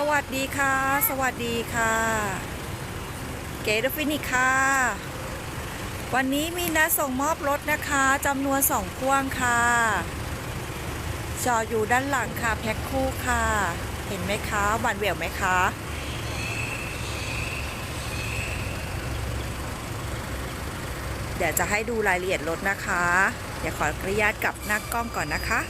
สวัสดีค่ะ สวัสดีค่ะ เกดฟินิกค่ะ วันนี้มีนัดส่งมอบรถนะคะจำนวนสองพ่วงค่ะจออยู่ด้านหลังค่ะแพ็คคู่ค่ะ เห็นไหมคะหวานเหวี่ยวไหมคะเดี๋ยวจะให้ดูรายละเอียดรถนะคะ เดี๋ยวขออนุญาตกลับหน้ากล้องก่อนนะคะ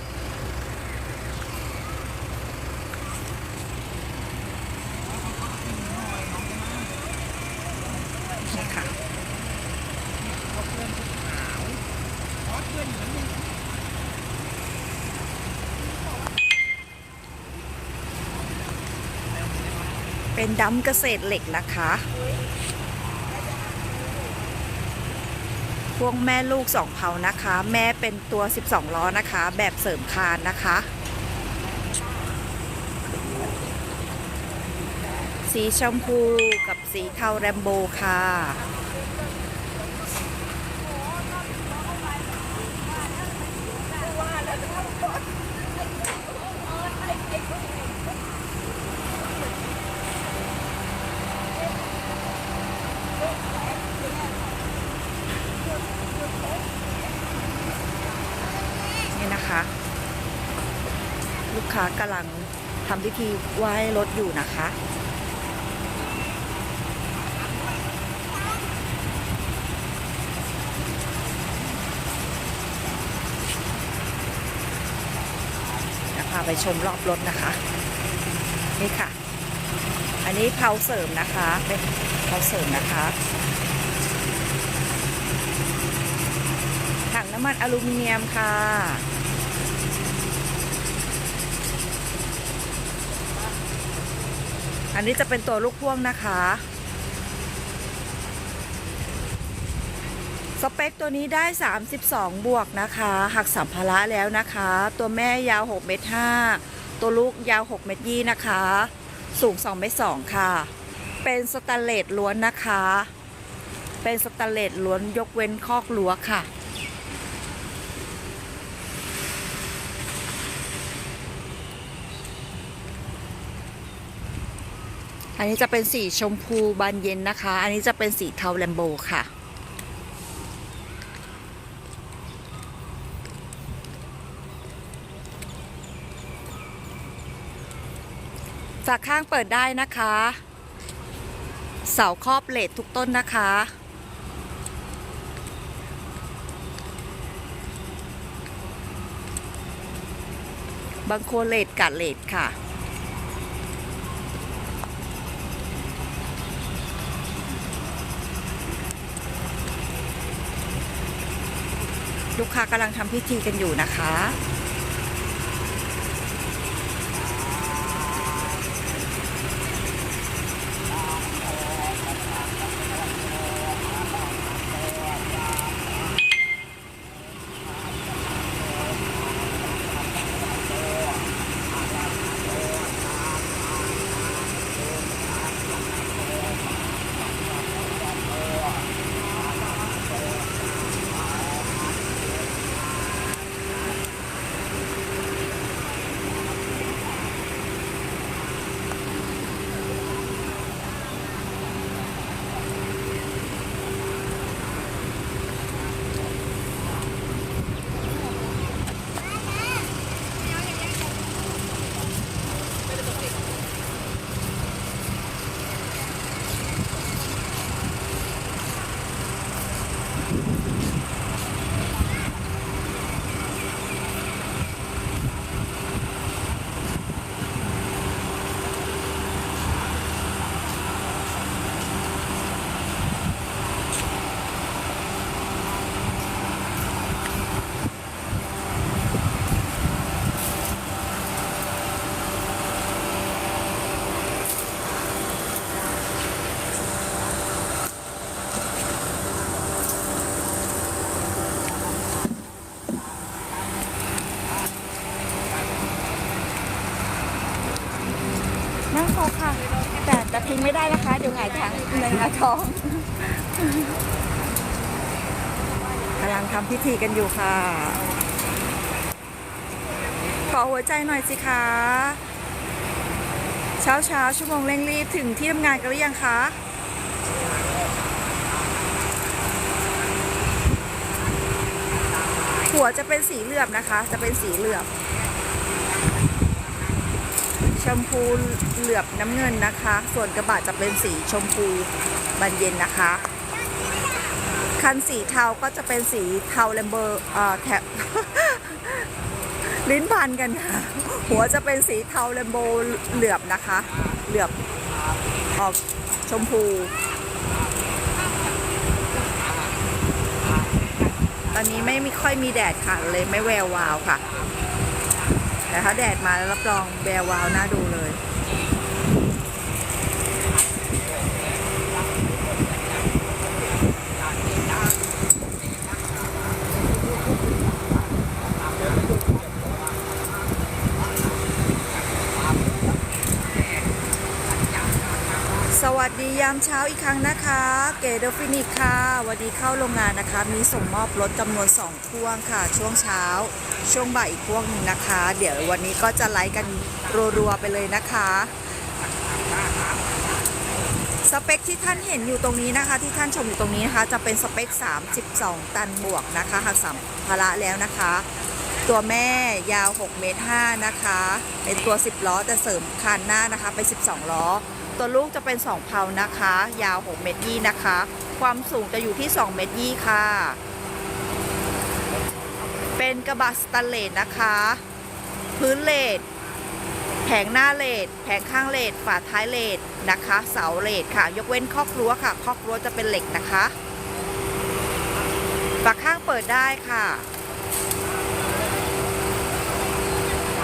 เป็นดัมเกษตรเหล็กนะคะ พวงแม่ลูกสองเผานะคะ แม่เป็นตัว 12 ล้อนะคะ แบบเสริมคานนะคะ สีชมพูกับสีเทาแรมโบค่ะ นี่นะคะ ลูกค้ากำลัง ทำพิธีไหว้รถอยู่นะคะ พาไปชมรอบรถนะคะ นี่ค่ะ อันนี้เพาเสริมนะคะเป็นเพาเสริมนะคะถังน้ำมันอลูมิเนียมค่ะ อันนี้จะเป็นตัวลูกพ่วงนะคะ สเปคตัวนี้ได้ 32 บวกนะคะ หักสัมภาระแล้วนะคะ ตัวแม่ยาว6เมตร5ตัวลูกยาว6เมตรยี่นะคะ สูง2เมตร2ค่ะ เป็นสแตนเลสล้วนนะคะ เป็นสแตนเลสล้วนยกเว้นคอกรั้วค่ะ อันนี้จะเป็นสีชมพูบานเย็นนะคะ อันนี้จะเป็นสีเทาแลมโบค่ะ ฝาข้างเปิดได้นะคะ เสาครอบเลดทุกต้นนะคะบางโคเลดกัดเลดค่ะ ลูกค้ากำลังทำพิธีกันอยู่นะคะ นั่งพอค่ะ แต่แต่พิ งไม่ได้นะคะเดี๋ยวหงายถังในงาท้องกำลังทำพิธีกันอยู่ค่ะ ขอหัวใจหน่อยสิคะเช้าเช้าๆชั่วโมงเร่งรีบถึงที่ทำงานกันหรือยังคะหัวจะเป็นสีเหลือบนะคะ จะเป็นสีเหลือบชมพูเหลือบ น้ำเงินนะคะ ส่วนกระบะจะเป็นสีชมพูบานเย็นนะคะ คันสีเทาก็จะเป็นสีเทาแลมเบอร์แถบลิ้นพันกันค่ะ หัวจะเป็นสีเทาแลมโบเหลือบนะคะ เหลือบออกชมพู ตอนนี้ไม่มีค่อยมีแดดค่ะ เลยไม่แวววาวค่ะ แต่ถ้าแดดมาแล้วรับรองแวววาวน่าดูเลย สวัสดียามเช้าอีกครั้งนะคะ เกดฟินิกค่ะ วันนี้เข้าโรงงานนะคะ มีส่งมอบรถจำนวน 2 พ่วงค่ะ ช่วงเช้า ช่วงบ่ายอีกพ่วงหนึ่งนะคะ เดี๋ยววันนี้ก็จะไลฟ์กันรัวๆไปเลยนะคะ สเปคที่ท่านเห็นอยู่ตรงนี้นะคะ ที่ท่านชมอยู่ตรงนี้นะคะ จะเป็นสเปค 32 ตันบวกนะคะหักสัมภาระแล้วนะคะ ตัวแม่ยาว6เมตร5นะคะ เป็นตัว 10 ล้อแต่เสริมคันหน้านะคะเป็น12 ล้อ ตัวลูกจะเป็น 2 เพานะคะ ยาว 6 เมตรยี่นะคะ ความสูงจะอยู่ที่ 2 เมตรยี่ค่ะ เป็นกระบะสแตนเลสนะคะ พื้นเลดแผงหน้าเลดแผงข้างเลดฝาท้ายเลดนะคะ เสาเลดค่ะ ยกเว้นคอกรัวค่ะคอกรัวจะเป็นเหล็กนะคะฝาข้างเปิดได้ค่ะ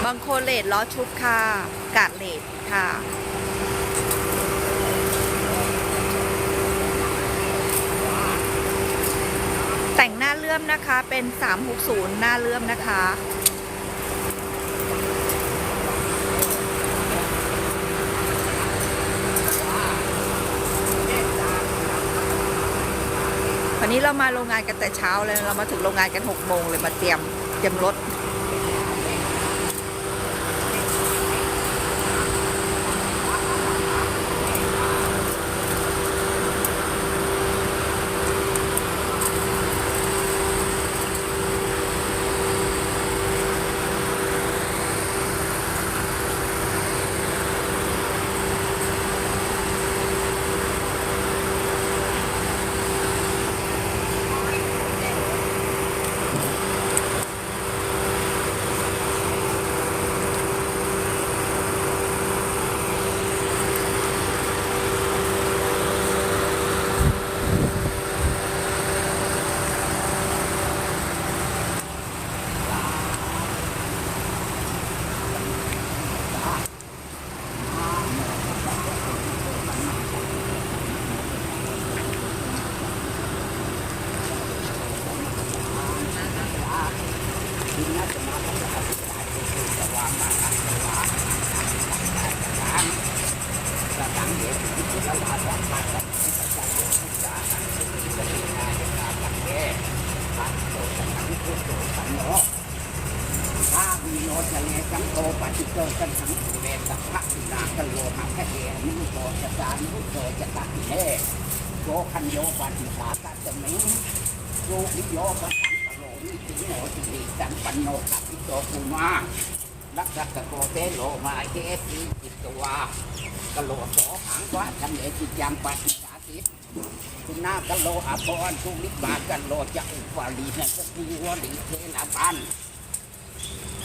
บางโคนเลดล้อชุบค่ะ กาดเลดค่ะ แต่งหน้าเลื่อมนะคะเป็น 360 หน้าเลื่อมนะคะวันนี้เรามาโรงงานกันแต่เช้าเลย เรามาถึงโรงงานกัน 6 โมงเลยมาเตรียมเตรียมรถีโนจะเลจังโตปฏิโตกันสังสุเรสัพพะสุนาคโลหะแพเยนิโตจะจานุโตจะตัติเทโยคันโยปฏิสาตัจมิโยนิโยปะสังปะโลนิสิโนติริสัมปันโนขัปิโตภูมาลักษะโกเตโลมาเฮติจิตวากะโลโสหังวะชันเลจิตยังปฏิสาติคุณนากะโลอภรทุลิบากะโลจะอุปาลีนะสติวลีเทลาบัน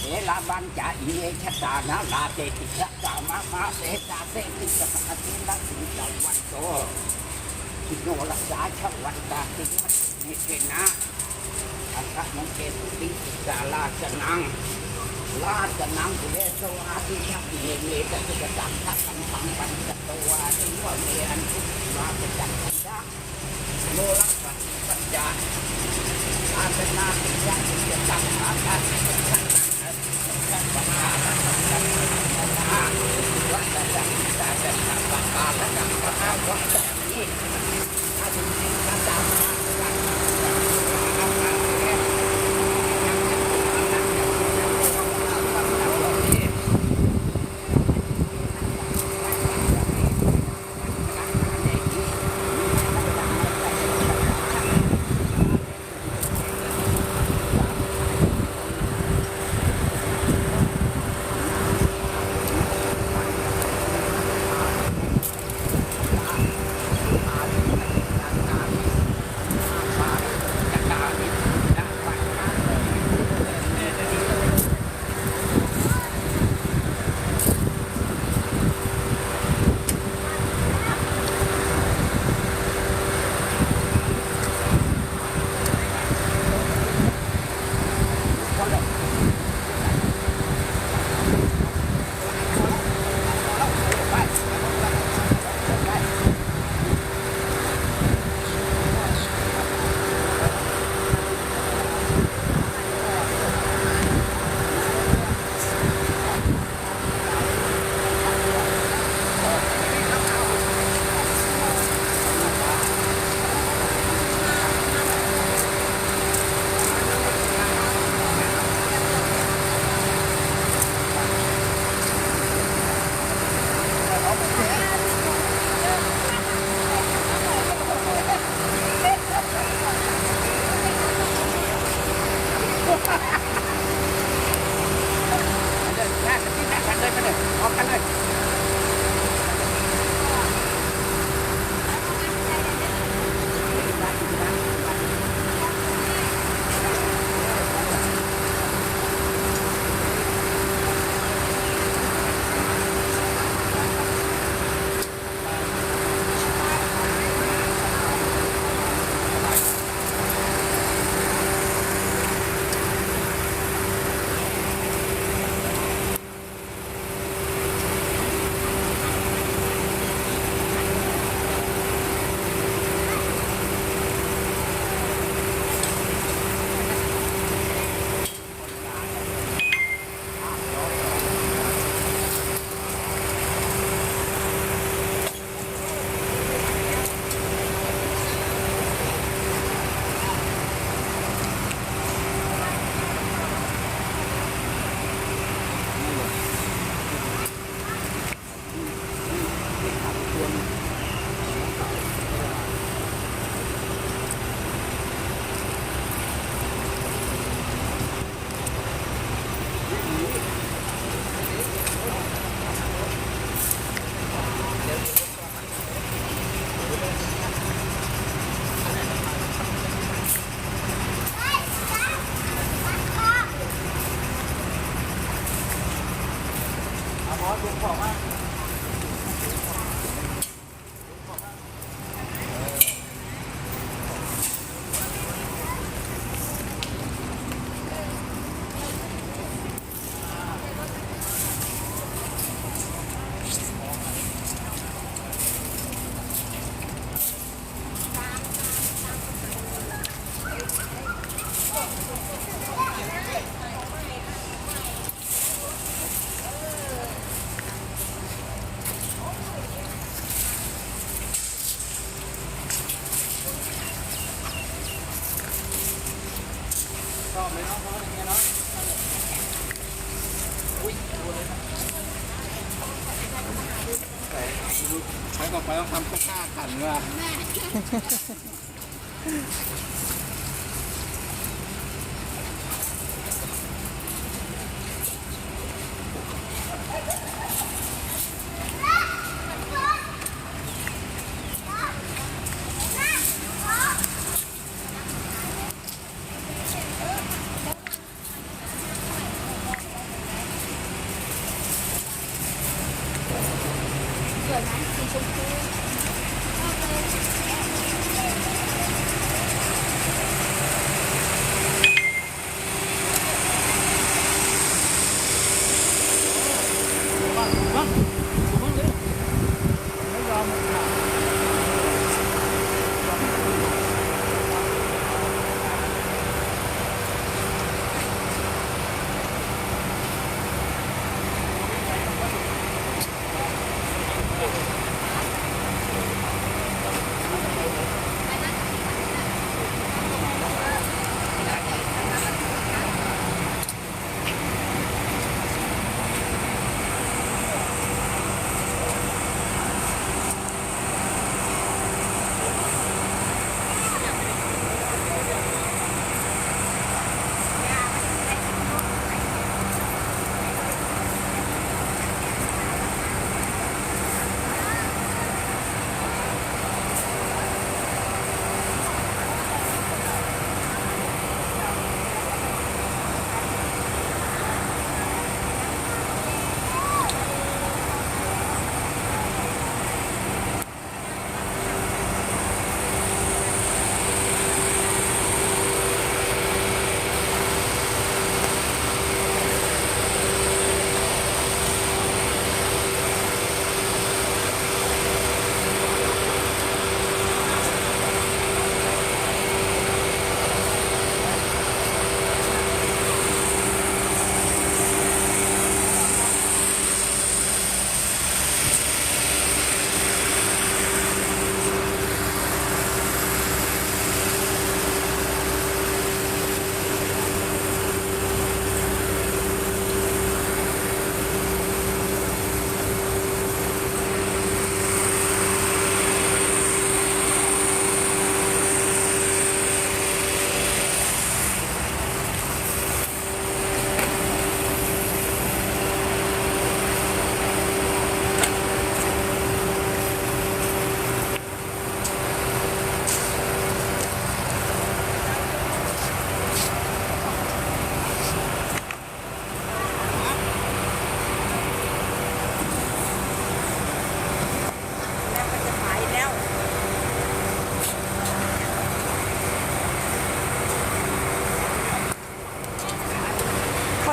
เวลาบันจะอิเยชะตานาลาเตติชะตามามาเสตาเสติสะปะติละสิจังวันโตทิโนรักษาชวันตาติมัตนิเทนะอัตตะมังเกตุติสิกาลาชนังลาชนังกุเลสวาติชักเยเมตติกตังทัตังสังปันจตวาติวะเมอันทุวาปจักขันดาโลลักปัติปัญญาอาตนาติยัติจะตังอาคาติจั Thank you. Ha ha ha! ใช้ต่อไปต้องทำข้าวกล้าขันว่ะ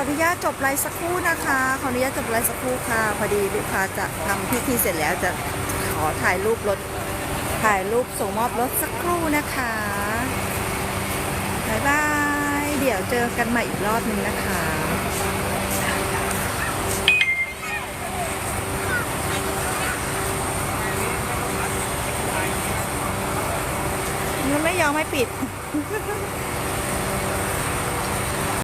นุญาตจบไลฟ์สักครู่นะคะ ขออนุญาตจบไลฟ์สักครู่ค่ะ พอดีลูกค้าจะทำพิธีเสร็จแล้วจะขอถ่ายรูปรถ ถ่ายรูปส่งมอบรถสักครู่นะคะบายบาย เดี๋ยวเจอกันใหม่อีกรอบหนึงนะคะมันไม่ยอมให้ปิด